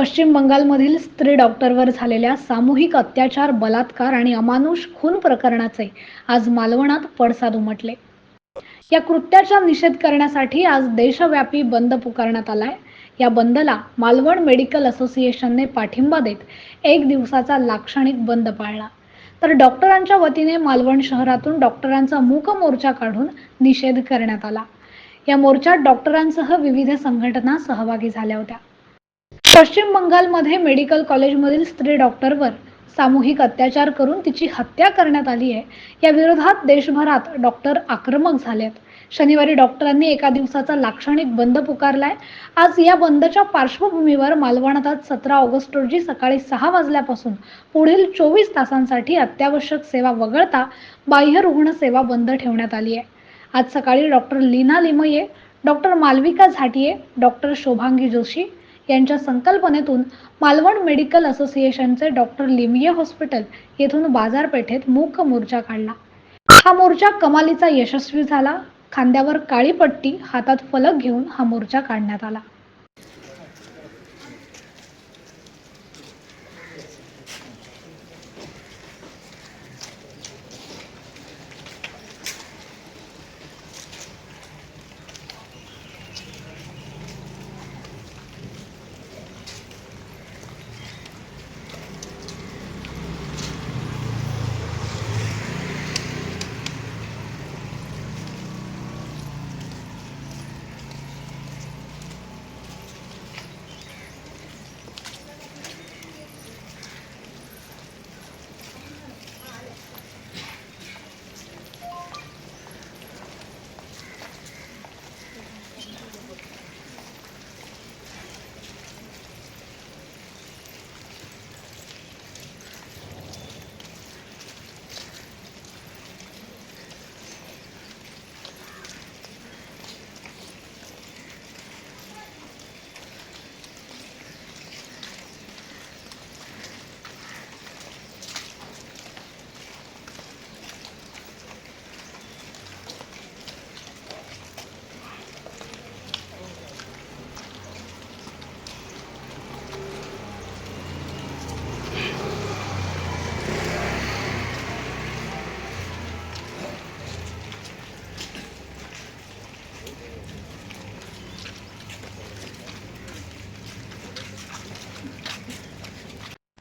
पश्चिम बंगालमधील स्त्री डॉक्टरवर झालेल्या सामूहिक अत्याचार बलात्कार आणि अमानुष खून प्रकरणाचे आज मालवणात पडसाद उमटले. या कृत्याचा निषेध करण्यासाठी आज देशव्यापी बंद पुकारण्यात आलाय. या बंदला मालवण मेडिकल असोसिएशनने पाठिंबा देत एक दिवसाचा लाक्षणिक बंद पाळला. तर डॉक्टरांच्या वतीने मालवण शहरातून डॉक्टरांचा मूक मोर्चा काढून निषेध करण्यात आला. या मोर्चात डॉक्टरांसह विविध संघटना सहभागी झाल्या होत्या. पश्चिम बंगालमध्ये मेडिकल कॉलेजमधील स्त्री डॉक्टरवर सामूहिक अत्याचार करून तिची हत्या करण्यात आली आहे. या विरोधात देशभरात डॉक्टर आक्रमक झालेत. शनिवारी डॉक्टरांनी एका दिवसाचा लाक्षणिक बंद पुकारलाय. आज या बंदच्या पार्श्वभूमीवर मालवणात सतरा ऑगस्ट रोजी सकाळी सहा वाजल्यापासून पुढील चोवीस तासांसाठी अत्यावश्यक सेवा वगळता बाह्य रुग्ण सेवा बंद ठेवण्यात आली आहे. आज सकाळी doctor Leena Limaye doctor Malavika Jhatiye doctor Shobhangi Joshi यांच्या संकल्पनेतून मालवण मेडिकल असोसिएशनचे डॉक्टर लिमये हॉस्पिटल येथून बाजारपेठेत मूक मोर्चा काढला. हा मोर्चा कमालीचा यशस्वी झाला. खांद्यावर काळी पट्टी हातात फलक घेऊन हा मोर्चा काढण्यात आला.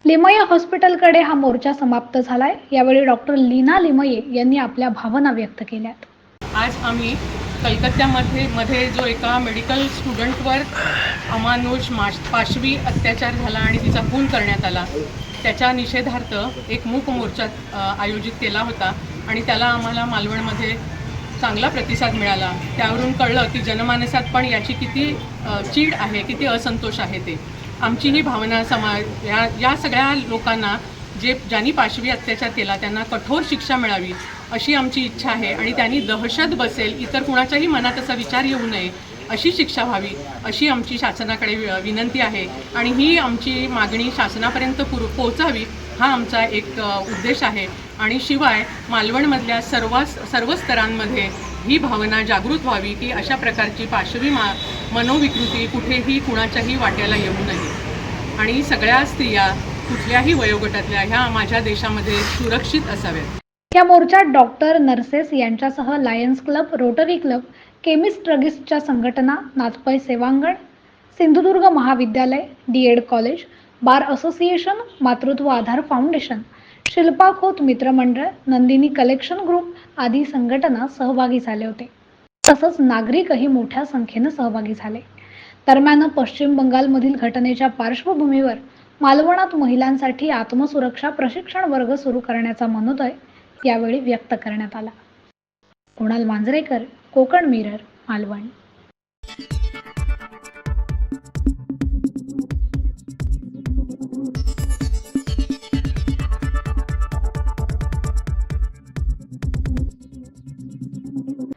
लिमये हॉस्पिटलकडे हा मोर्चा समाप्त झालाय. यावेळी डॉक्टर लीना लिमये यांनी आपल्या भावना व्यक्त केल्यात. आज आम्ही कलकत्त्यामध्ये मध्ये जो एका मेडिकल स्टुडंटवर अमानुष माश पाशवी अत्याचार झाला आणि तिचा खून करण्यात आला त्याच्या निषेधार्थ एक मूक मोर्चा आयोजित केला होता आणि त्याला आम्हाला मालवणमध्ये चांगला प्रतिसाद मिळाला. त्यावरून कळलं की जनमानसात पण याची किती चीड आहे किती असंतोष आहे ते. आमची ही भावना समाज या या सगळ्या लोकांना जे ज्यांनी पाशवी अत्याचार केला त्यांना कठोर शिक्षा मिळावी अशी आमची इच्छा आहे. आणि त्यांनी दहशत बसेल इतर कुणाच्याही मनात असा विचार येऊ नये अशी शिक्षा व्हावी अशी आमची शासनाकडे वि- विनंती आहे. आणि ही आमची मागणी शासनापर्यंत पुर पोहोचावी हा आमचा एक उद्देश आहे. आणि शिवाय मालवणमधल्या सर्व सर्व स्तरांमध्ये ही भावना जागृत व्हावी की अशा प्रकारची पाशवी मा मनोविकृती कुठेही कुणाच्याही वाट्याला येऊ नये. आणि सगळ्या स्त्रिया कुठल्याही वयोगटातल्या ह्या माझ्या देशामध्ये सुरक्षित असाव्यात. या मोर्चात डॉक्टर नर्सेस यांच्यासह lions club rotary club chemist ड्रगिस्टच्या संघटना Nathpai Sevangan Sindhudurg Mahavidyalaya D Ed college bar association Matrutva Aadhar foundation Shilpa Khot मित्रमंडळ नंदिनी कलेक्शन ग्रुप आदी संघटना सहभागी झाले होते. तसंच नागरिकही मोठ्या संख्येनं सहभागी झाले. दरम्यान पश्चिम बंगालमधील घटनेच्या पार्श्वभूमीवर मालवणात महिलांसाठी आत्मसुरक्षा प्रशिक्षण वर्ग सुरू करण्याचा मनोदय यावेळी व्यक्त करण्यात आला. कुणाल मांजरेकर कोकण मिरर मालवण.